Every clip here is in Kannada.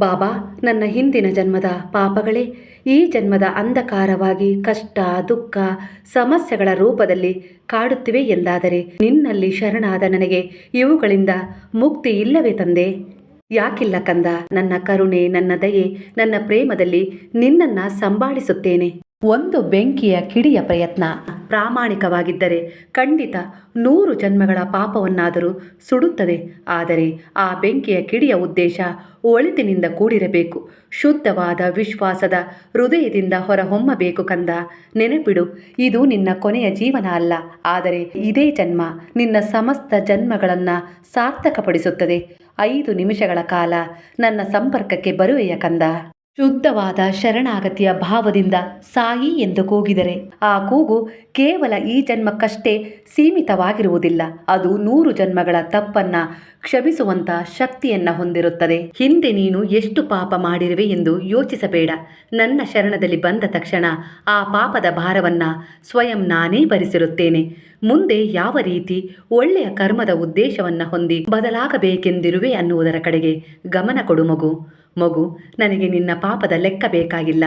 ಬಾಬಾ, ನನ್ನ ಹಿಂದಿನ ಜನ್ಮದ ಪಾಪಗಳೇ, ಈ ಜನ್ಮದ ಅಂಧಕಾರವಾಗಿ ಕಷ್ಟ, ದುಃಖ, ಸಮಸ್ಯೆಗಳ ರೂಪದಲ್ಲಿ ಕಾಡುತ್ತಿವೆ ಎಂದಾದರೆ ನಿನ್ನಲ್ಲಿ ಶರಣಾದ ನನಗೆ ಇವುಗಳಿಂದ ಮುಕ್ತಿ ಇಲ್ಲವೇ ತಂದೆ? ಯಾಕಿಲ್ಲ ಕಂದ, ನನ್ನ ಕರುಣೆ, ನನ್ನ ದಯೆ, ನನ್ನ ಪ್ರೇಮದಲ್ಲಿ ನಿನ್ನನ್ನ ಸಂಭಾಳಿಸುತ್ತೇನೆ. ಒಂದು ಬೆಂಕಿಯ ಕಿಡಿಯ ಪ್ರಯತ್ನ. ಪ್ರಾಮಾಣಿಕವಾಗಿದ್ದರೆ ಖಂಡಿತ ನೂರು ಜನ್ಮಗಳ ಪಾಪವನ್ನಾದರೂ ಸುಡುತ್ತದೆ. ಆದರೆ ಆ ಬೆಂಕಿಯ ಕಿಡಿಯ ಉದ್ದೇಶ ಒಳಿತಿನಿಂದ ಕೂಡಿರಬೇಕು. ಶುದ್ಧವಾದ ವಿಶ್ವಾಸದ ಹೃದಯದಿಂದ ಹೊರಹೊಮ್ಮಬೇಕು ಕಂದ. ನೆನಪಿಡು, ಇದು ನಿನ್ನ ಕೊನೆಯ ಜೀವನ ಅಲ್ಲ. ಆದರೆ ಇದೇ ಜನ್ಮ ನಿನ್ನ ಸಮಸ್ತ ಜನ್ಮಗಳನ್ನು ಸಾರ್ಥಕಪಡಿಸುತ್ತದೆ. ಐದು ನಿಮಿಷಗಳ ಕಾಲ ನನ್ನ ಸಂಪರ್ಕಕ್ಕೆ ಬರುವೆಯ ಕಂದ? ಶುದ್ಧವಾದ ಶರಣಾಗತಿಯ ಭಾವದಿಂದ ಸಾಯಿ ಎಂದು ಕೂಗಿದರೆ. ಆ ಕೂಗು ಕೇವಲ ಈ ಜನ್ಮಕ್ಕಷ್ಟೇ ಸೀಮಿತವಾಗಿರುವುದಿಲ್ಲ. ಅದು ನೂರು ಜನ್ಮಗಳ ತಪ್ಪನ್ನ ಕ್ಷಮಿಸುವಂತ ಶಕ್ತಿಯನ್ನ ಹೊಂದಿರುತ್ತದೆ. ಹಿಂದೆ ನೀನು ಎಷ್ಟು ಪಾಪ ಮಾಡಿರುವೆ ಎಂದು ಯೋಚಿಸಬೇಡ. ನನ್ನ ಶರಣದಲ್ಲಿ ಬಂದ ತಕ್ಷಣ ಆ ಪಾಪದ ಭಾರವನ್ನ ಸ್ವಯಂ ನಾನೇ ಭರಿಸಿರುತ್ತೇನೆ. ಮುಂದೆ ಯಾವ ರೀತಿ ಒಳ್ಳೆಯ ಕರ್ಮದ ಉದ್ದೇಶವನ್ನ ಹೊಂದಿ ಬದಲಾಗಬೇಕೆಂದಿರುವೆ ಅನ್ನುವುದರ ಕಡೆಗೆ ಗಮನ ಕೊಡು ಮಗು. ಮಗು, ನನಗೆ ನಿನ್ನ ಪಾಪದ ಲೆಕ್ಕ ಬೇಕಾಗಿಲ್ಲ.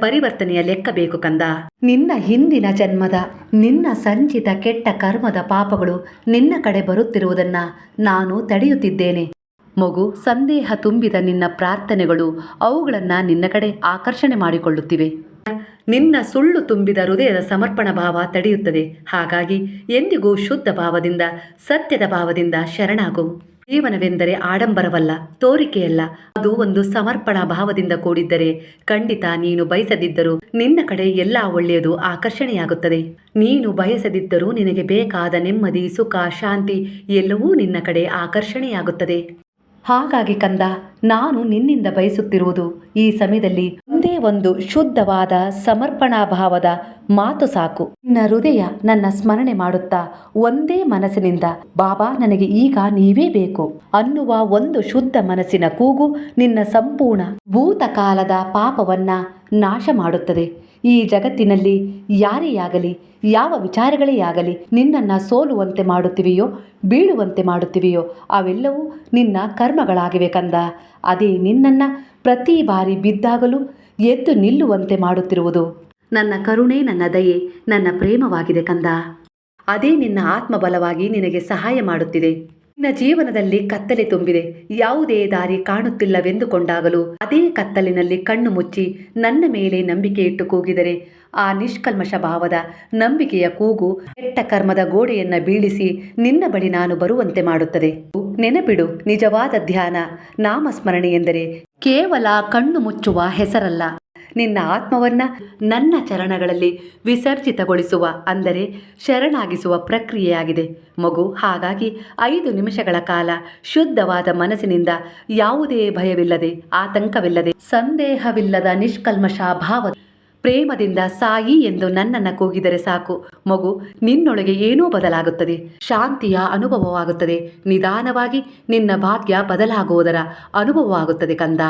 ಪರಿವರ್ತನೆಯ ಲೆಕ್ಕ ಬೇಕು ಕಂದ. ನಿನ್ನ ಹಿಂದಿನ ಜನ್ಮದ, ನಿನ್ನ ಸಂಚಿತ ಕೆಟ್ಟ ಕರ್ಮದ ಪಾಪಗಳು ನಿನ್ನ ಕಡೆ ಬರುತ್ತಿರುವುದನ್ನ ನಾನು ತಡೆಯುತ್ತಿದ್ದೇನೆ. ಮಗು, ಸಂದೇಹ ತುಂಬಿದ ನಿನ್ನ ಪ್ರಾರ್ಥನೆಗಳು ಅವುಗಳನ್ನ ನಿನ್ನ ಕಡೆ ಆಕರ್ಷಣೆ ಮಾಡಿಕೊಳ್ಳುತ್ತಿವೆ. ನಿನ್ನ ಸುಳ್ಳು ತುಂಬಿದ ಹೃದಯದ ಸಮರ್ಪಣ ಭಾವ ತಡೆಯುತ್ತದೆ. ಹಾಗಾಗಿ ಎಂದಿಗೂ ಶುದ್ಧ ಭಾವದಿಂದ, ಸತ್ಯದ ಭಾವದಿಂದ ಶರಣಾಗು. ಜೀವನವೆಂದರೆ ಆಡಂಬರವಲ್ಲ, ತೋರಿಕೆಯಲ್ಲ. ಅದು ಒಂದು ಸಮರ್ಪಣಾ ಭಾವದಿಂದ ಕೂಡಿದ್ದರೆ ಖಂಡಿತ ನೀನು ಬಯಸದಿದ್ದರೂ ನಿನ್ನ ಕಡೆ ಎಲ್ಲ ಒಳ್ಳೆಯದು ಆಕರ್ಷಣೆಯಾಗುತ್ತದೆ. ನೀನು ಬಯಸದಿದ್ದರೂ ನಿನಗೆ ಬೇಕಾದ ನೆಮ್ಮದಿ, ಸುಖ, ಶಾಂತಿ ಎಲ್ಲವೂ ನಿನ್ನ ಕಡೆ ಆಕರ್ಷಣೆಯಾಗುತ್ತದೆ. ಹಾಗಾಗಿ ಕಂದ, ನಾನು ನಿನ್ನಿಂದ ಬಯಸುತ್ತಿರುವುದು ಈ ಸಮಯದಲ್ಲಿ ಒಂದೇ ಒಂದು ಶುದ್ಧವಾದ ಸಮರ್ಪಣಾ ಭಾವದ ಮಾತು ಸಾಕು. ನಿನ್ನ ಹೃದಯ ನನ್ನ ಸ್ಮರಣೆ ಮಾಡುತ್ತಾ, ಒಂದೇ ಮನಸ್ಸಿನಿಂದ, ಬಾಬಾ, ನನಗೆ ಈಗ ನೀವೇ ಬೇಕು ಅನ್ನುವ ಒಂದು ಶುದ್ಧ ಮನಸ್ಸಿನ ಕೂಗು ನಿನ್ನ ಸಂಪೂರ್ಣ ಭೂತಕಾಲದ ಪಾಪವನ್ನ ನಾಶ ಮಾಡುತ್ತದೆ ಈ ಜಗತ್ತಿನಲ್ಲಿ ಯಾರೇ ಆಗಲಿ, ಯಾವ ವಿಚಾರಗಳೇ ಆಗಲಿ ನಿನ್ನನ್ನು ಸೋಲುವಂತೆ ಮಾಡುತ್ತಿವೆಯೋ, ಬೀಳುವಂತೆ ಮಾಡುತ್ತಿವೆಯೋ, ಅವೆಲ್ಲವೂ ನಿನ್ನ ಕರ್ಮಗಳಾಗಿವೆ ಕಂದ. ಅದೇ ನಿನ್ನನ್ನು ಪ್ರತಿ ಬಾರಿ ಬಿದ್ದಾಗಲೂ ಎದ್ದು ನಿಲ್ಲುವಂತೆ ಮಾಡುತ್ತಿರುವುದು. ನನ್ನ ಕರುಣೆ, ನನ್ನ ದಯೆ, ನನ್ನ ಪ್ರೇಮವಾಗಿದೆ ಕಂದ. ಅದೇ ನಿನ್ನ ಆತ್ಮಬಲವಾಗಿ ನಿನಗೆ ಸಹಾಯ ಮಾಡುತ್ತಿದೆ. ನಿನ್ನ ಜೀವನದಲ್ಲಿ ಕತ್ತಲೆ ತುಂಬಿದೆ. ಯಾವುದೇ ದಾರಿ ಕಾಣುತ್ತಿಲ್ಲವೆಂದುಕೊಂಡಾಗಲೂ ಅದೇ ಕತ್ತಲಿನಲ್ಲಿ ಕಣ್ಣು ಮುಚ್ಚಿ ನನ್ನ ಮೇಲೆ ನಂಬಿಕೆ ಇಟ್ಟು ಕೂಗಿದರೆ ಆ ನಿಷ್ಕಲ್ಮಶ ಭಾವದ ನಂಬಿಕೆಯ ಕೂಗು ಕೆಟ್ಟ ಕರ್ಮದ ಗೋಡೆಯನ್ನ ಬೀಳಿಸಿ ನಿನ್ನ ಬಳಿ ನಾನು ಬರುವಂತೆ ಮಾಡುತ್ತದೆ. ನೆನಪಿಡು, ನಿಜವಾದ ಧ್ಯಾನ, ನಾಮಸ್ಮರಣೆ ಎಂದರೆ ಕೇವಲ ಕಣ್ಣು ಮುಚ್ಚುವ ಹೆಸರಲ್ಲ. ನಿನ್ನ ಆತ್ಮವನ್ನ ನನ್ನ ಚರಣಗಳಲ್ಲಿ ವಿಸರ್ಜಿತಗೊಳಿಸುವ, ಅಂದರೆ ಶರಣಾಗಿಸುವ ಪ್ರಕ್ರಿಯೆಯಾಗಿದೆ. ಮಗು, ಹಾಗಾಗಿ ಐದು ನಿಮಿಷಗಳ ಕಾಲ ಶುದ್ಧವಾದ ಮನಸ್ಸಿನಿಂದ ಯಾವುದೇ ಭಯವಿಲ್ಲದೆ, ಆತಂಕವಿಲ್ಲದೆ, ಸಂದೇಹವಿಲ್ಲದ ನಿಷ್ಕಲ್ಮಶ ಭಾವ ಪ್ರೇಮದಿಂದ ಸಾಯಿ ಎಂದು ನನ್ನನ್ನು ಕೂಗಿದರೆ ಸಾಕು. ಮಗು, ನಿನ್ನೊಳಗೆ ಏನೋ ಬದಲಾಗುತ್ತದೆ. ಶಾಂತಿಯ ಅನುಭವವಾಗುತ್ತದೆ. ನಿಧಾನವಾಗಿ ನಿನ್ನ ಭಾಗ್ಯ ಬದಲಾಗುವುದರ ಅನುಭವವಾಗುತ್ತದೆ ಕಂದ.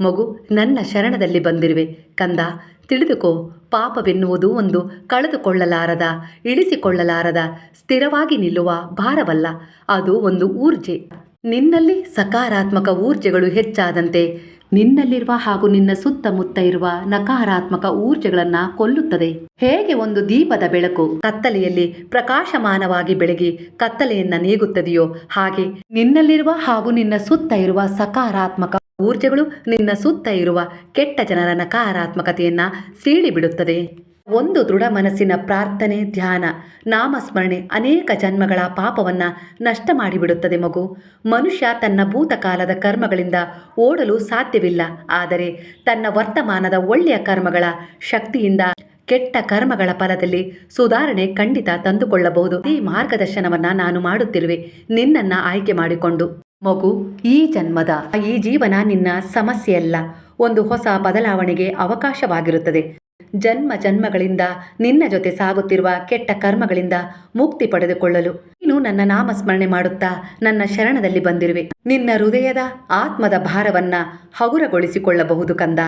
ಮಗು, ನನ್ನ ಶರಣದಲ್ಲಿ ಬಂದಿರುವೆ. ಕಂದ, ತಿಳಿದುಕೋ. ಪಾಪವೆನ್ನುವುದು ಒಂದು ಕಳೆದುಕೊಳ್ಳಲಾರದ, ಇಳಿಸಿಕೊಳ್ಳಲಾರದ, ಸ್ಥಿರವಾಗಿ ನಿಲ್ಲುವ ಭಾರವಲ್ಲ. ಅದು ಒಂದು ಊರ್ಜೆ. ನಿನ್ನಲ್ಲಿ ಸಕಾರಾತ್ಮಕ ಊರ್ಜೆಗಳು ಹೆಚ್ಚಾದಂತೆ ನಿನ್ನಲ್ಲಿರುವ ಹಾಗೂ ನಿನ್ನ ಸುತ್ತಮುತ್ತ ಇರುವ ನಕಾರಾತ್ಮಕ ಊರ್ಜೆಗಳನ್ನ ಕೊಲ್ಲುತ್ತದೆ. ಹೇಗೆ ಒಂದು ದೀಪದ ಬೆಳಕು ಕತ್ತಲೆಯಲ್ಲಿ ಪ್ರಕಾಶಮಾನವಾಗಿ ಬೆಳಗಿ ಕತ್ತಲೆಯನ್ನ ನೀಗುತ್ತದೆಯೋ ಹಾಗೆ ನಿನ್ನಲ್ಲಿರುವ ಹಾಗೂ ನಿನ್ನ ಸುತ್ತ ಇರುವ ಸಕಾರಾತ್ಮಕ ಊರ್ಜೆಗಳು ನಿನ್ನ ಸುತ್ತ ಇರುವ ಕೆಟ್ಟ ಜನರ ನಕಾರಾತ್ಮಕತೆಯನ್ನ ಸೀಳಿಬಿಡುತ್ತದೆ. ಒಂದು ದೃಢ ಮನಸ್ಸಿನ ಪ್ರಾರ್ಥನೆ, ಧ್ಯಾನ, ನಾಮಸ್ಮರಣೆ ಅನೇಕ ಜನ್ಮಗಳ ಪಾಪವನ್ನ ನಷ್ಟ ಮಾಡಿಬಿಡುತ್ತದೆ ಮಗು. ಮನುಷ್ಯ ತನ್ನ ಭೂತಕಾಲದ ಕರ್ಮಗಳಿಂದ ಓಡಲು ಸಾಧ್ಯವಿಲ್ಲ. ಆದರೆ ತನ್ನ ವರ್ತಮಾನದ ಒಳ್ಳೆಯ ಕರ್ಮಗಳ ಶಕ್ತಿಯಿಂದ ಕೆಟ್ಟ ಕರ್ಮಗಳ ಫಲದಲ್ಲಿ ಸುಧಾರಣೆ ಖಂಡಿತ ತಂದುಕೊಳ್ಳಬಹುದು. ಈ ಮಾರ್ಗದರ್ಶನವನ್ನ ನಾನು ಮಾಡುತ್ತಿರುವೆ. ನಿನ್ನನ್ನ ಆಯ್ಕೆ ಮಾಡಿಕೊಂಡು. ಮಗು, ಈ ಜನ್ಮದ, ಈ ಜೀವನ ನಿನ್ನ ಸಮಸ್ಯೆಯಲ್ಲ. ಒಂದು ಹೊಸ ಬದಲಾವಣೆಗೆ ಅವಕಾಶವಾಗಿರುತ್ತದೆ. ಜನ್ಮ ಜನ್ಮಗಳಿಂದ ನಿನ್ನ ಜೊತೆ ಸಾಗುತ್ತಿರುವ ಕೆಟ್ಟ ಕರ್ಮಗಳಿಂದ ಮುಕ್ತಿ ಪಡೆದುಕೊಳ್ಳಲು ನೀನು ನನ್ನ ನಾಮಸ್ಮರಣೆ ಮಾಡುತ್ತಾ ನನ್ನ ಶರಣದಲ್ಲಿ ಬಂದಿರುವೆ. ನಿನ್ನ ಹೃದಯದ ಆತ್ಮದ ಭಾರವನ್ನ ಹಗುರಗೊಳಿಸಿಕೊಳ್ಳಬಹುದು ಕಂದ.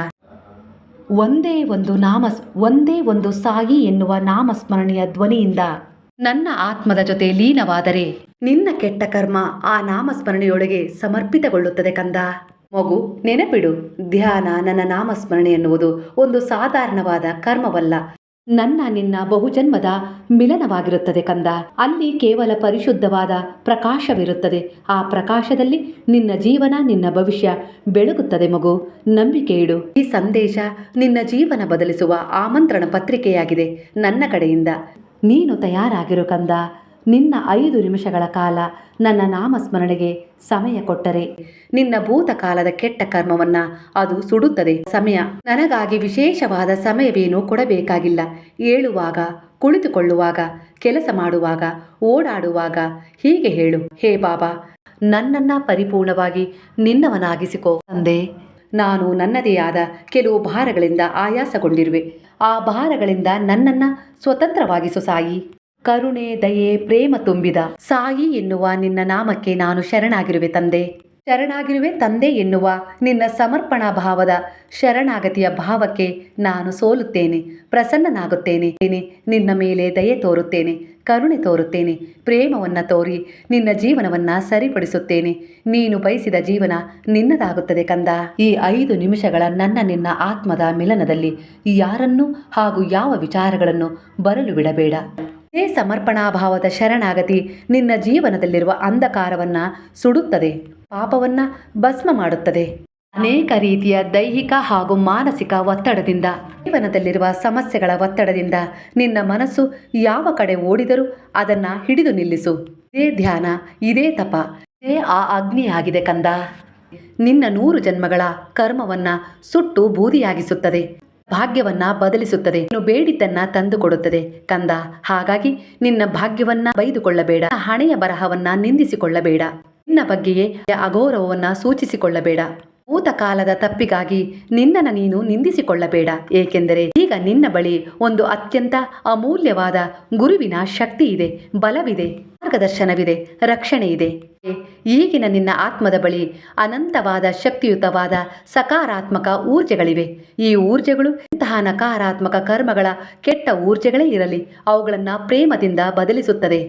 ಒಂದೇ ಒಂದು ನಾಮ ಒಂದೇ ಒಂದು ಸಾಯಿ ಎನ್ನುವ ನಾಮಸ್ಮರಣೆಯ ಧ್ವನಿಯಿಂದ ನನ್ನ ಆತ್ಮದ ಜೊತೆ ಲೀನವಾದರೆ ನಿನ್ನ ಕೆಟ್ಟ ಕರ್ಮ ಆ ನಾಮಸ್ಮರಣೆಯೊಳಗೆ ಸಮರ್ಪಿತಗೊಳ್ಳುತ್ತದೆ ಕಂದ. ಮಗು, ನೆನಪಿಡು. ಧ್ಯಾನ ನನ್ನ ನಾಮಸ್ಮರಣೆ ಎನ್ನುವುದು ಒಂದು ಸಾಧಾರಣವಾದ ಕರ್ಮವಲ್ಲ. ನನ್ನ ನಿನ್ನ ಬಹುಜನ್ಮದ ಮಿಲನವಾಗಿರುತ್ತದೆ ಕಂದ. ಅಲ್ಲಿ ಕೇವಲ ಪರಿಶುದ್ಧವಾದ ಪ್ರಕಾಶವಿರುತ್ತದೆ. ಆ ಪ್ರಕಾಶದಲ್ಲಿ ನಿನ್ನ ಜೀವನ, ನಿನ್ನ ಭವಿಷ್ಯ ಬೆಳಗುತ್ತದೆ ಮಗು. ನಂಬಿಕೆ ಇಡು. ಈ ಸಂದೇಶ ನಿನ್ನ ಜೀವನ ಬದಲಿಸುವ ಆಮಂತ್ರಣ ಪತ್ರಿಕೆಯಾಗಿದೆ. ನನ್ನ ಕಡೆಯಿಂದ. ನೀನು ತಯಾರಾಗಿರು ಕಂದ. ನಿನ್ನ ಐದು ನಿಮಿಷಗಳ ಕಾಲ ನನ್ನ ನಾಮಸ್ಮರಣೆಗೆ ಸಮಯ ಕೊಟ್ಟರೆ. ನಿನ್ನ ಭೂತಕಾಲದ ಕೆಟ್ಟ ಕರ್ಮವನ್ನ ಅದು ಸುಡುತ್ತದೆ. ಸಮಯ. ನನಗಾಗಿ ವಿಶೇಷವಾದ ಸಮಯವೇನೂ ಕೊಡಬೇಕಾಗಿಲ್ಲ. ಏಳುವಾಗ, ಕುಳಿತುಕೊಳ್ಳುವಾಗ, ಕೆಲಸ ಮಾಡುವಾಗ, ಓಡಾಡುವಾಗ ಹೀಗೆ ಹೇಳು. ಹೇ ಬಾಬಾ, ನನ್ನನ್ನ ಪರಿಪೂರ್ಣವಾಗಿ ನಿನ್ನವನಾಗಿಸಿಕೋ. ತಂದೆ, ನಾನು ನನ್ನದೇ ಆದ ಕೆಲವು ಭಾರಗಳಿಂದ ಆಯಾಸಗೊಂಡಿರುವೆ. ಆ ಭಾರಗಳಿಂದ ನನ್ನನ್ನ ಸ್ವತಂತ್ರವಾಗಿಸು ಸಾಯಿ. ಕರುಣೆ, ದಯೆ, ಪ್ರೇಮ ತುಂಬಿದ. ಸಾಯಿ ಎನ್ನುವ ನಿನ್ನ ನಾಮಕ್ಕೆ ನಾನು ಶರಣಾಗಿರುವೆ ತಂದೆ. ಶರಣಾಗಿರುವೆ ತಂದೆ ಎನ್ನುವ ನಿನ್ನ ಸಮರ್ಪಣಾ ಭಾವದ ಶರಣಾಗತಿಯ ಭಾವಕ್ಕೆ ನಾನು ಸೋಲುತ್ತೇನೆ, ಪ್ರಸನ್ನನಾಗುತ್ತೇನೆ. ನಿನ್ನ ಮೇಲೆ ದಯೆ ತೋರುತ್ತೇನೆ, ಕರುಣೆ ತೋರುತ್ತೇನೆ, ಪ್ರೇಮವನ್ನು ತೋರಿ ನಿನ್ನ ಜೀವನವನ್ನ ಸರಿಪಡಿಸುತ್ತೇನೆ. ನೀನು ಬಯಸಿದ ಜೀವನ ನಿನ್ನದಾಗುತ್ತದೆ ಕಂದ. ಈ ಐದು ನಿಮಿಷಗಳ ನನ್ನ ನಿನ್ನ ಆತ್ಮದ ಮಿಲನದಲ್ಲಿ ಯಾರನ್ನು ಹಾಗೂ ಯಾವ ವಿಚಾರಗಳನ್ನು ಬರಲು ಬಿಡಬೇಡ. ಇದೇ ಸಮರ್ಪಣಾಭಾವದ ಶರಣಾಗತಿ ನಿನ್ನ ಜೀವನದಲ್ಲಿರುವ ಅಂಧಕಾರವನ್ನ ಸುಡುತ್ತದೆ, ಪಾಪವನ್ನ ಭಸ್ಮ ಮಾಡುತ್ತದೆ. ಅನೇಕ ರೀತಿಯ ದೈಹಿಕ ಹಾಗೂ ಮಾನಸಿಕ ಒತ್ತಡದಿಂದ, ಜೀವನದಲ್ಲಿರುವ ಸಮಸ್ಯೆಗಳ ಒತ್ತಡದಿಂದ ನಿನ್ನ ಮನಸ್ಸು ಯಾವ ಕಡೆ ಓಡಿದರೂ ಅದನ್ನ ಹಿಡಿದು ನಿಲ್ಲಿಸು. ಇದೇ ಧ್ಯಾನ, ಇದೇ ತಪ, ಇದೇ ಆ ಅಗ್ನಿಯಾಗಿದೆ ಕಂದ. ನಿನ್ನ ನೂರು ಜನ್ಮಗಳ ಕರ್ಮವನ್ನ ಸುಟ್ಟು ಬೂದಿಯಾಗಿಸುತ್ತದೆ. ಭಾಗ್ಯವನ್ನ ಬದಲಿಸುತ್ತದೆ. ನೀನು ಬೇಡಿದ್ದನ್ನ ತಂದುಕೊಡುತ್ತದೆ. ಕಂದ, ಹಾಗಾಗಿ ನಿನ್ನ ಭಾಗ್ಯವನ್ನ ಬೈದುಕೊಳ್ಳಬೇಡ. ಹಣೆಯ ಬರಹವನ್ನ ನಿಂದಿಸಿಕೊಳ್ಳಬೇಡ. ನಿನ್ನ ಬಗ್ಗೆಯೇ ಅಗೌರವವನ್ನ ಸೂಚಿಸಿಕೊಳ್ಳಬೇಡ. ಭೂತಕಾಲದ ತಪ್ಪಿಗಾಗಿ ನಿನ್ನನ್ನು ನೀನು ನಿಂದಿಸಿಕೊಳ್ಳಬೇಡ. ಏಕೆಂದರೆ ಈಗ ನಿನ್ನ ಬಳಿ ಒಂದು ಅತ್ಯಂತ ಅಮೂಲ್ಯವಾದ ಗುರುವಿನ ಶಕ್ತಿ ಇದೆ, ಬಲವಿದೆ, ಮಾರ್ಗದರ್ಶನವಿದೆ, ರಕ್ಷಣೆ ಇದೆ. ಈಗಿನ ನಿನ್ನ ಆತ್ಮದ ಬಳಿ ಅನಂತವಾದ ಶಕ್ತಿಯುತವಾದ ಸಕಾರಾತ್ಮಕ ಊರ್ಜೆಗಳಿವೆ. ಈ ಊರ್ಜೆಗಳು ಇಂತಹ ನಕಾರಾತ್ಮಕ ಕರ್ಮಗಳ ಕೆಟ್ಟ ಊರ್ಜೆಗಳೇ ಇರಲಿ, ಅವುಗಳನ್ನು ಪ್ರೇಮದಿಂದ ಬದಲಿಸುತ್ತದೆ.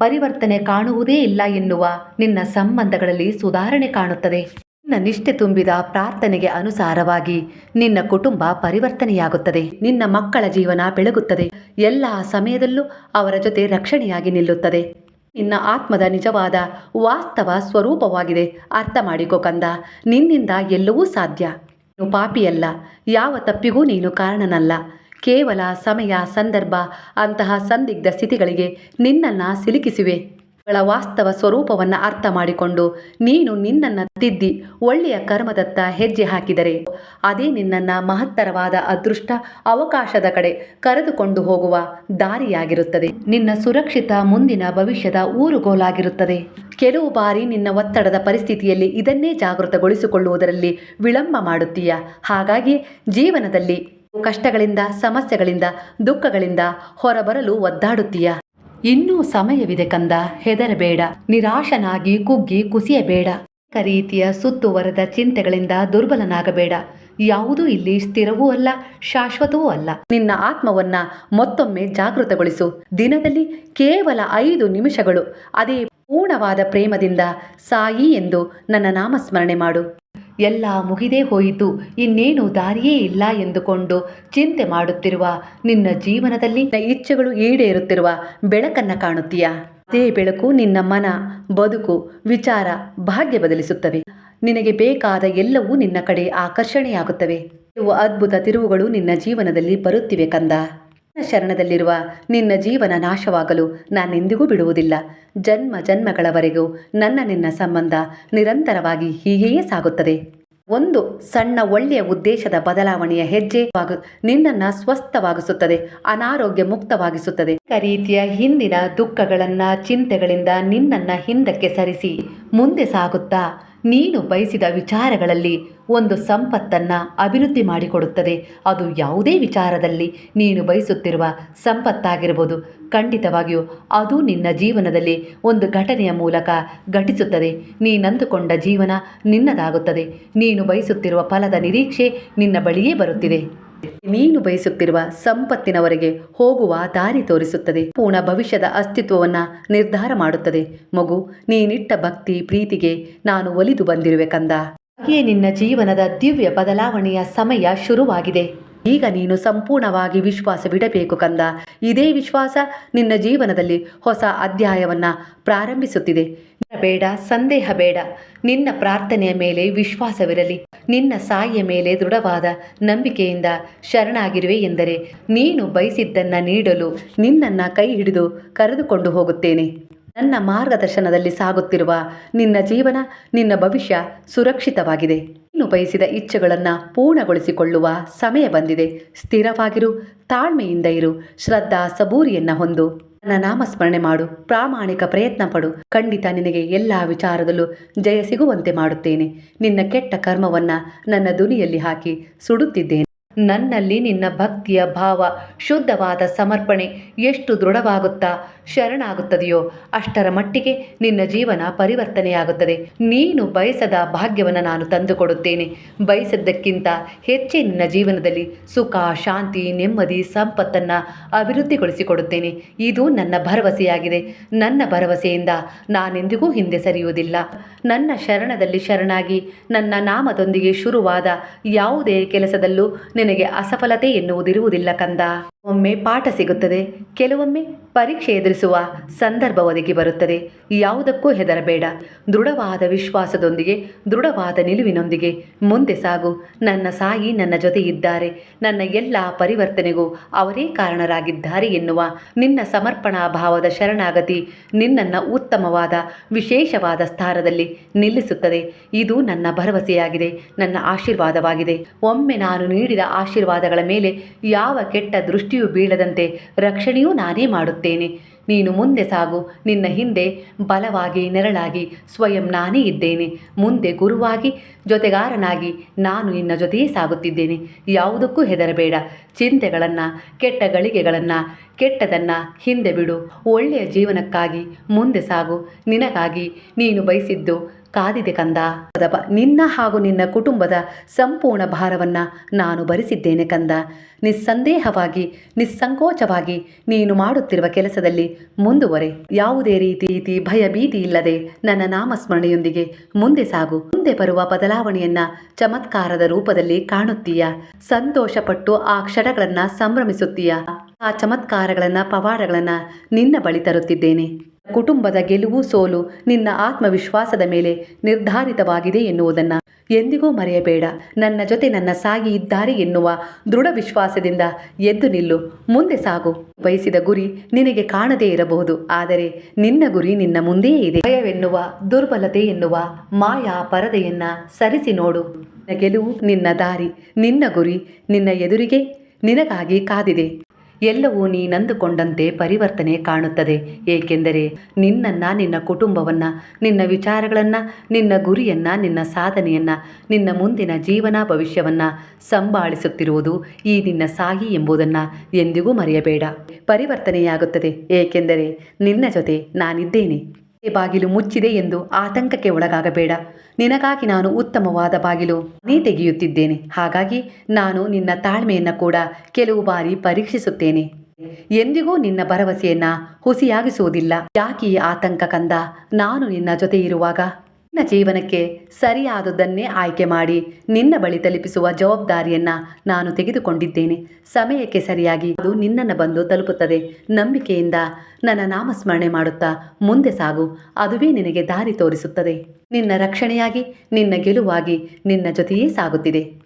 ಪರಿವರ್ತನೆ ಕಾಣುವುದೇ ಇಲ್ಲ ಎನ್ನುವ ನಿನ್ನ ಸಂಬಂಧಗಳಲ್ಲಿ ಸುಧಾರಣೆ ಕಾಣುತ್ತದೆ. ನಿನ್ನ ನಿಷ್ಠೆ ತುಂಬಿದ ಪ್ರಾರ್ಥನೆಗೆ ಅನುಸಾರವಾಗಿ ನಿನ್ನ ಕುಟುಂಬ ಪರಿವರ್ತನೆಯಾಗುತ್ತದೆ. ನಿನ್ನ ಮಕ್ಕಳ ಜೀವನ ಬೆಳಗುತ್ತದೆ. ಎಲ್ಲ ಸಮಯದಲ್ಲೂ ಅವರ ಜೊತೆ ರಕ್ಷಣೆಯಾಗಿ ನಿಲ್ಲುತ್ತದೆ. ನಿನ್ನ ಆತ್ಮದ ನಿಜವಾದ ವಾಸ್ತವ ಸ್ವರೂಪವಾಗಿದೆ. ಅರ್ಥ ಮಾಡಿಕೋ ಕಂದ. ನಿನ್ನಿಂದ ಎಲ್ಲವೂ ಸಾಧ್ಯ. ನೀನು ಪಾಪಿಯಲ್ಲ. ಯಾವ ತಪ್ಪಿಗೂ ನೀನು ಕಾರಣನಲ್ಲ. ಕೇವಲ ಸಮಯ, ಸಂದರ್ಭ, ಅಂತಹ ಸಂದಿಗ್ಧ ಸ್ಥಿತಿಗಳಿಗೆ ನಿನ್ನನ್ನು ಸಿಲುಕಿಸಿವೆ. ಗಳ ವಾಸ್ತವ ಸ್ವರೂಪವನ್ನು ಅರ್ಥ ಮಾಡಿಕೊಂಡು, ನೀನು ನಿನ್ನನ್ನು ತಿದ್ದಿ, ಒಳ್ಳೆಯ ಕರ್ಮದತ್ತ ಹೆಜ್ಜೆ ಹಾಕಿದರೆ. ಅದೇ ನಿನ್ನನ್ನು ಮಹತ್ತರವಾದ ಅದೃಷ್ಟ ಅವಕಾಶದ ಕಡೆ ಕರೆದುಕೊಂಡು ಹೋಗುವ ದಾರಿಯಾಗಿರುತ್ತದೆ. ನಿನ್ನ ಸುರಕ್ಷಿತ ಮುಂದಿನ ಭವಿಷ್ಯದ ಊರುಗೋಲಾಗಿರುತ್ತದೆ. ಕೆಲವು ಬಾರಿ ನಿನ್ನ ಒತ್ತಡದ ಪರಿಸ್ಥಿತಿಯಲ್ಲಿ ಇದನ್ನೇ ಜಾಗೃತಗೊಳಿಸಿಕೊಳ್ಳುವುದರಲ್ಲಿ ವಿಳಂಬ ಮಾಡುತ್ತೀಯ. ಹಾಗಾಗಿ ಜೀವನದಲ್ಲಿ ಕಷ್ಟಗಳಿಂದ, ಸಮಸ್ಯೆಗಳಿಂದ, ದುಃಖಗಳಿಂದ ಹೊರಬರಲು ಒದ್ದಾಡುತ್ತೀಯ. ಇನ್ನೂ ಸಮಯವಿದೆ ಕಂದ, ಹೆದರಬೇಡ. ನಿರಾಶನಾಗಿ ಕುಗ್ಗಿ ಕುಸಿಯಬೇಡ. ರೀತಿಯ ಸುತ್ತುವರದ ಚಿಂತೆಗಳಿಂದ ದುರ್ಬಲನಾಗಬೇಡ. ಯಾವುದೂ ಇಲ್ಲಿ ಸ್ಥಿರವೂ ಅಲ್ಲ, ಶಾಶ್ವತವೂ ಅಲ್ಲ. ನಿನ್ನ ಆತ್ಮವನ್ನ ಮತ್ತೊಮ್ಮೆ ಜಾಗೃತಗೊಳಿಸು. ದಿನದಲ್ಲಿ ಕೇವಲ ಐದು ನಿಮಿಷಗಳು, ಅದೇ ಪೂರ್ಣವಾದ ಪ್ರೇಮದಿಂದ ಸಾಯಿ ಎಂದು ನನ್ನ ನಾಮಸ್ಮರಣೆ ಮಾಡು. ಎಲ್ಲ ಮುಗಿದೇ ಹೋಯಿತು. ಇನ್ನೇನು ದಾರಿಯೇ ಇಲ್ಲ ಎಂದುಕೊಂಡು ಚಿಂತೆ ಮಾಡುತ್ತಿರುವ, ನಿನ್ನ ಜೀವನದಲ್ಲಿ ಇಚ್ಛೆಗಳು ಈಡೇರುತ್ತಿರುವ ಬೆಳಕನ್ನ ಕಾಣುತ್ತೀಯಾ? ಅದೇ ಬೆಳಕು ನಿನ್ನ ಮನ, ಬದುಕು, ವಿಚಾರ, ಭಾಗ್ಯ ಬದಲಿಸುತ್ತವೆ. ನಿನಗೆ ಬೇಕಾದ ಎಲ್ಲವೂ ನಿನ್ನ ಕಡೆ ಆಕರ್ಷಣೆಯಾಗುತ್ತವೆ. ಇವು ಅದ್ಭುತ ತಿರುವುಗಳು ನಿನ್ನ ಜೀವನದಲ್ಲಿ ಬರುತ್ತಿವೆ ಕಂದ. ಶರಣದಲ್ಲಿರುವ ನಿನ್ನ ಜೀವನ ನಾಶವಾಗಲು ನಾನೆಂದಿಗೂ ಬಿಡುವುದಿಲ್ಲ. ಜನ್ಮ ಜನ್ಮಗಳವರೆಗೂ ನನ್ನ ನಿನ್ನ ಸಂಬಂಧ ನಿರಂತರವಾಗಿ ಹೀಗೆಯೇ ಸಾಗುತ್ತದೆ. ಒಂದು ಸಣ್ಣ ಒಳ್ಳೆಯ ಉದ್ದೇಶದ ಬದಲಾವಣೆಯ ಹೆಜ್ಜೆ ನಿನ್ನ ನಿನ್ನನ್ನ ಸ್ವಸ್ಥವಾಗಿಸುತ್ತದೆ, ಅನಾರೋಗ್ಯ ಮುಕ್ತವಾಗಿಸುತ್ತದೆ. ರೀತಿಯ ಹಿಂದಿನ ದುಃಖಗಳನ್ನ, ಚಿಂತೆಗಳಿಂದ ನಿನ್ನನ್ನ ಹಿಂದಕ್ಕೆ ಸರಿಸಿ ಮುಂದೆ ಸಾಗುತ್ತಾ ನೀನು ಬಯಸಿದ ವಿಚಾರಗಳಲ್ಲಿ ಒಂದು ಸಂಪತ್ತನ್ನ ಅಭಿವೃದ್ಧಿ ಮಾಡಿಕೊಡುತ್ತದೆ. ಅದು ಯಾವುದೇ ವಿಚಾರದಲ್ಲಿ ನೀನು ಬಯಸುತ್ತಿರುವ ಸಂಪತ್ತಾಗಿರಬಹುದು. ಖಂಡಿತವಾಗಿಯೂ ಅದು ನಿನ್ನ ಜೀವನದಲ್ಲಿ ಒಂದು ಘಟನೆಯ ಮೂಲಕ ಘಟಿಸುತ್ತದೆ. ನೀನಂದುಕೊಂಡ ಜೀವನ ನಿನ್ನದಾಗುತ್ತದೆ. ನೀನು ಬಯಸುತ್ತಿರುವ ಫಲದ ನಿರೀಕ್ಷೆ ನಿನ್ನ ಬಳಿಯೇ ಬರುತ್ತಿದೆ. ನೀನು ಬಯಸುತ್ತಿರುವ ಸಂಪತ್ತಿನವರೆಗೆ ಹೋಗುವ ದಾರಿ ತೋರಿಸುತ್ತದೆ. ಪೂರ್ಣ ಭವಿಷ್ಯದ ಅಸ್ತಿತ್ವವನ್ನ ನಿರ್ಧಾರ ಮಾಡುತ್ತದೆ. ಮಗು, ನೀನಿಟ್ಟ ಭಕ್ತಿ ಪ್ರೀತಿಗೆ ನಾನು ಒಲಿದು ಬಂದಿರುವೆ ಕಂದ. ಹಾಗೆಯೇ ನಿನ್ನ ಜೀವನದ ದಿವ್ಯ ಬದಲಾವಣೆಯ ಸಮಯ ಶುರುವಾಗಿದೆ. ಈಗ ನೀನು ಸಂಪೂರ್ಣವಾಗಿ ವಿಶ್ವಾಸವಿಡಬೇಕು ಕಂದ. ಇದೇ ವಿಶ್ವಾಸ ನಿನ್ನ ಜೀವನದಲ್ಲಿ ಹೊಸ ಅಧ್ಯಾಯವನ್ನ ಪ್ರಾರಂಭಿಸುತ್ತಿದೆ. ಬೇಡ, ಸಂದೇಹ ಬೇಡ. ನಿನ್ನ ಪ್ರಾರ್ಥನೆಯ ಮೇಲೆ ವಿಶ್ವಾಸವಿರಲಿ. ನಿನ್ನ ಸಾಯಿಯ ಮೇಲೆ ದೃಢವಾದ ನಂಬಿಕೆಯಿಂದ ಶರಣಾಗಿರುವೆ ಎಂದರೆ ನೀನು ಬಯಸಿದ್ದನ್ನ ನೀಡಲು ನಿನ್ನನ್ನ ಕೈ ಹಿಡಿದು ಕರೆದುಕೊಂಡು ಹೋಗುತ್ತೇನೆ. ನನ್ನ ಮಾರ್ಗದರ್ಶನದಲ್ಲಿ ಸಾಗುತ್ತಿರುವ ನಿನ್ನ ಜೀವನ, ನಿನ್ನ ಭವಿಷ್ಯ ಸುರಕ್ಷಿತವಾಗಿದೆ. ನೀನು ಬಯಸಿದ ಇಚ್ಛೆಗಳನ್ನು ಪೂರ್ಣಗೊಳಿಸಿಕೊಳ್ಳುವ ಸಮಯ ಬಂದಿದೆ. ಸ್ಥಿರವಾಗಿರು, ತಾಳ್ಮೆಯಿಂದ ಇರು, ಶ್ರದ್ಧಾ ಸಬೂರಿಯನ್ನ ಹೊಂದು, ನನ್ನ ನಾಮಸ್ಮರಣೆ ಮಾಡು, ಪ್ರಾಮಾಣಿಕ ಪ್ರಯತ್ನ ಪಡು. ಖಂಡಿತ ನಿನಗೆ ಎಲ್ಲ ವಿಚಾರದಲ್ಲೂ ಜಯ ಸಿಗುವಂತೆ ಮಾಡುತ್ತೇನೆ. ನಿನ್ನ ಕೆಟ್ಟ ಕರ್ಮವನ್ನ ನನ್ನ ದುನಿಯಲ್ಲಿ ಹಾಕಿ ಸುಡುತ್ತಿದ್ದೇನೆ. ನನ್ನಲ್ಲಿ ನಿನ್ನ ಭಕ್ತಿಯ ಭಾವ, ಶುದ್ಧವಾದ ಸಮರ್ಪಣೆ ಎಷ್ಟು ದೃಢವಾಗುತ್ತಾ ಶರಣಾಗುತ್ತದೆಯೋ ಅಷ್ಟರ ಮಟ್ಟಿಗೆ ನಿನ್ನ ಜೀವನ ಪರಿವರ್ತನೆಯಾಗುತ್ತದೆ. ನೀನು ಬಯಸದ ಭಾಗ್ಯವನ್ನು ನಾನು ತಂದುಕೊಡುತ್ತೇನೆ. ಬಯಸದ್ದಕ್ಕಿಂತ ಹೆಚ್ಚೇ ನಿನ್ನ ಜೀವನದಲ್ಲಿ ಸುಖ, ಶಾಂತಿ, ನೆಮ್ಮದಿ, ಸಂಪತ್ತನ್ನು ಅಭಿವೃದ್ಧಿಗೊಳಿಸಿಕೊಡುತ್ತೇನೆ. ಇದು ನನ್ನ ಭರವಸೆಯಾಗಿದೆ. ನನ್ನ ಭರವಸೆಯಿಂದ ನಾನೆಂದಿಗೂ ಹಿಂದೆ ಸರಿಯುವುದಿಲ್ಲ. ನನ್ನ ಶರಣದಲ್ಲಿ ಶರಣಾಗಿ ನನ್ನ ನಾಮದೊಂದಿಗೆ ಶುರುವಾದ ಯಾವುದೇ ಕೆಲಸದಲ್ಲೂ ನಿನಗೆ ಅಸಫಲತೆ ಎನ್ನುವುದಿರುವುದಿಲ್ಲ ಕಂದ. ಒಮ್ಮೆ ಪಾಠ ಸಿಗುತ್ತದೆ. ಕೆಲವೊಮ್ಮೆ ಪರೀಕ್ಷೆ ಎದುರಿಸುವ ಸಂದರ್ಭ ಒದಗಿ ಬರುತ್ತದೆ. ಯಾವುದಕ್ಕೂ ಹೆದರಬೇಡ. ದೃಢವಾದ ವಿಶ್ವಾಸದೊಂದಿಗೆ, ದೃಢವಾದ ನಿಲುವಿನೊಂದಿಗೆ ಮುಂದೆ ಸಾಗು. ನನ್ನ ಸಾಯಿ ನನ್ನ ಜೊತೆ ಇದ್ದಾರೆ ನನ್ನ ಎಲ್ಲ ಪರಿವರ್ತನೆಗೂ ಅವರೇ ಕಾರಣರಾಗಿದ್ದಾರೆ ಎನ್ನುವ ನಿನ್ನ ಸಮರ್ಪಣಾ ಭಾವದ ಶರಣಾಗತಿ ನಿನ್ನನ್ನು ಉತ್ತಮವಾದ, ವಿಶೇಷವಾದ ಸ್ಥಾನದಲ್ಲಿ ನಿಲ್ಲಿಸುತ್ತದೆ. ಇದು ನನ್ನ ಭರವಸೆಯಾಗಿದೆ. ನನ್ನ ಆಶೀರ್ವಾದವಾಗಿದೆ. ಒಮ್ಮೆ ನಾನು ನೀಡಿದ ಆಶೀರ್ವಾದಗಳ ಮೇಲೆ ಯಾವ ಕೆಟ್ಟ ದೃಷ್ಟಿಯೂ ಬೀಳದಂತೆ ರಕ್ಷಣೆಯೂ ನಾನೇ ಮಾಡುತ್ತೇನೆ. ನೀನು ಮುಂದೆ ಸಾಗು, ನಿನ್ನ ಹಿಂದೆ ಬಲವಾಗಿ ನೆರಳಾಗಿ, ಸ್ವಯಂ ನಾನೇ ಇದ್ದೇನೆ. ಮುಂದೆ ಗುರುವಾಗಿ, ಜೊತೆಗಾರನಾಗಿ ನಾನು ನಿನ್ನ ಜೊತೆಯೇ ಸಾಗುತ್ತಿದ್ದೇನೆ. ಯಾವುದಕ್ಕೂ ಹೆದರಬೇಡ. ಚಿಂತೆಗಳನ್ನು, ಕೆಟ್ಟ ಗಳಿಗೆಗಳನ್ನು, ಕೆಟ್ಟದನ್ನು ಹಿಂದೆ ಬಿಡು. ಒಳ್ಳೆಯ ಜೀವನಕ್ಕಾಗಿ ಮುಂದೆ ಸಾಗು. ನಿನಗಾಗಿ ನೀನು ಬಯಸಿದ್ದು ಕಾದಿದೆ ಕಂದ. ನಿನ್ನ ಹಾಗೂ ನಿನ್ನ ಕುಟುಂಬದ ಸಂಪೂರ್ಣ ಭಾರವನ್ನು ನಾನು ಭರಿಸಿದ್ದೇನೆ ಕಂದ. ನಿಸ್ಸಂದೇಹವಾಗಿ, ನಿಸ್ಸಂಕೋಚವಾಗಿ ನೀನು ಮಾಡುತ್ತಿರುವ ಕೆಲಸದಲ್ಲಿ ಮುಂದುವರೆ. ಯಾವುದೇ ರೀತಿ ರೀತಿ ಭಯ ಭೀತಿ ಇಲ್ಲದೆ ನನ್ನ ನಾಮಸ್ಮರಣೆಯೊಂದಿಗೆ ಮುಂದೆ ಸಾಗು. ಮುಂದೆ ಬರುವ ಬದಲಾವಣೆಯನ್ನ ಚಮತ್ಕಾರದ ರೂಪದಲ್ಲಿ ಕಾಣುತ್ತೀಯ. ಸಂತೋಷಪಟ್ಟು ಆ ಕ್ಷಣಗಳನ್ನ ಸಂಭ್ರಮಿಸುತ್ತೀಯ. ಆ ಚಮತ್ಕಾರಗಳನ್ನ ಪವಾಡಗಳನ್ನ ನಿನ್ನ ಬಳಿ ತರುತ್ತಿದ್ದೇನೆ. ಕುಟುಂಬದ ಗೆಲುವು ಸೋಲು ನಿನ್ನ ಆತ್ಮವಿಶ್ವಾಸದ ಮೇಲೆ ನಿರ್ಧಾರಿತವಾಗಿದೆ ಎನ್ನುವುದನ್ನು ಎಂದಿಗೂ ಮರೆಯಬೇಡ. ನನ್ನ ಜೊತೆ ನನ್ನ ಸಾಗಿ ಇದ್ದಾರೆ ಎನ್ನುವ ದೃಢ ವಿಶ್ವಾಸದಿಂದ ಎದ್ದು ನಿಲ್ಲು. ಮುಂದೆ ಸಾಗು. ಬಯಸಿದ ಗುರಿ ನಿನಗೆ ಕಾಣದೇ ಇರಬಹುದು. ಆದರೆ ನಿನ್ನ ಗುರಿ ನಿನ್ನ ಮುಂದೆಯೇ ಇದೆ. ಭಯವೆನ್ನುವ, ದುರ್ಬಲತೆ ಎನ್ನುವ, ಮಾಯಾ ಪರದೆಯನ್ನ ಸರಿಸಿ ನೋಡು. ಗೆಲುವು ನಿನ್ನ ದಾರಿ. ನಿನ್ನ ಗುರಿ ನಿನ್ನ ಎದುರಿಗೆ ನಿನಗಾಗಿ ಕಾದಿದೆ. ಎಲ್ಲವೂ ನೀನಂದುಕೊಂಡಂತೆ ಪರಿವರ್ತನೆ ಕಾಣುತ್ತದೆ. ಏಕೆಂದರೆ ನಿನ್ನನ್ನು, ನಿನ್ನ ಕುಟುಂಬವನ್ನು, ನಿನ್ನ ವಿಚಾರಗಳನ್ನು, ನಿನ್ನ ಗುರಿಯನ್ನ, ನಿನ್ನ ಸಾಧನೆಯನ್ನು, ನಿನ್ನ ಮುಂದಿನ ಜೀವನ ಭವಿಷ್ಯವನ್ನು ಸಂಭಾಳಿಸುತ್ತಿರುವುದು ಈ ನಿನ್ನ ಸಾಗಿ ಎಂಬುದನ್ನು ಎಂದಿಗೂ ಮರೆಯಬೇಡ. ಪರಿವರ್ತನೆಯಾಗುತ್ತದೆ. ಏಕೆಂದರೆ ನಿನ್ನ ಜೊತೆ ನಾನಿದ್ದೇನೆ. ಬಾಗಿಲು ಮುಚ್ಚಿದೆ ಎಂದು ಆತಂಕಕ್ಕೆ ಒಳಗಾಗಬೇಡ. ನಿನಗಾಗಿ ನಾನು ಉತ್ತಮವಾದ ಬಾಗಿಲು ನೀ ತೆಗೆಯುತ್ತಿದ್ದೇನೆ. ಹಾಗಾಗಿ ನಾನು ನಿನ್ನ ತಾಳ್ಮೆಯನ್ನು ಕೂಡ ಕೆಲವು ಬಾರಿ ಪರೀಕ್ಷಿಸುತ್ತೇನೆ. ಎಂದಿಗೂ ನಿನ್ನ ಭರವಸೆಯನ್ನ ಹುಸಿಯಾಗಿಸುವುದಿಲ್ಲ. ಯಾಕೆ ಆತಂಕ ಕಂದ? ನಾನು ನಿನ್ನ ಜೊತೆ ಇರುವಾಗ ನಿನ್ನ ಜೀವನಕ್ಕೆ ಸರಿಯಾದದ್ದನ್ನೇ ಆಯ್ಕೆ ಮಾಡಿ ನಿನ್ನ ಬಳಿ ತಲುಪಿಸುವ ಜವಾಬ್ದಾರಿಯನ್ನ ನಾನು ತೆಗೆದುಕೊಂಡಿದ್ದೇನೆ. ಸಮಯಕ್ಕೆ ಸರಿಯಾಗಿ ಅದು ನಿನ್ನನ್ನು ಬಂದು ತಲುಪುತ್ತದೆ. ನಂಬಿಕೆಯಿಂದ ನನ್ನ ನಾಮಸ್ಮರಣೆ ಮಾಡುತ್ತಾ ಮುಂದೆ ಸಾಗು. ಅದುವೇ ನಿನಗೆ ದಾರಿ ತೋರಿಸುತ್ತದೆ. ನಿನ್ನ ರಕ್ಷಣೆಯಾಗಿ, ನಿನ್ನ ಗೆಲುವಾಗಿ ನಿನ್ನ ಜೊತೆಯೇ ಸಾಗುತ್ತಿದೆ.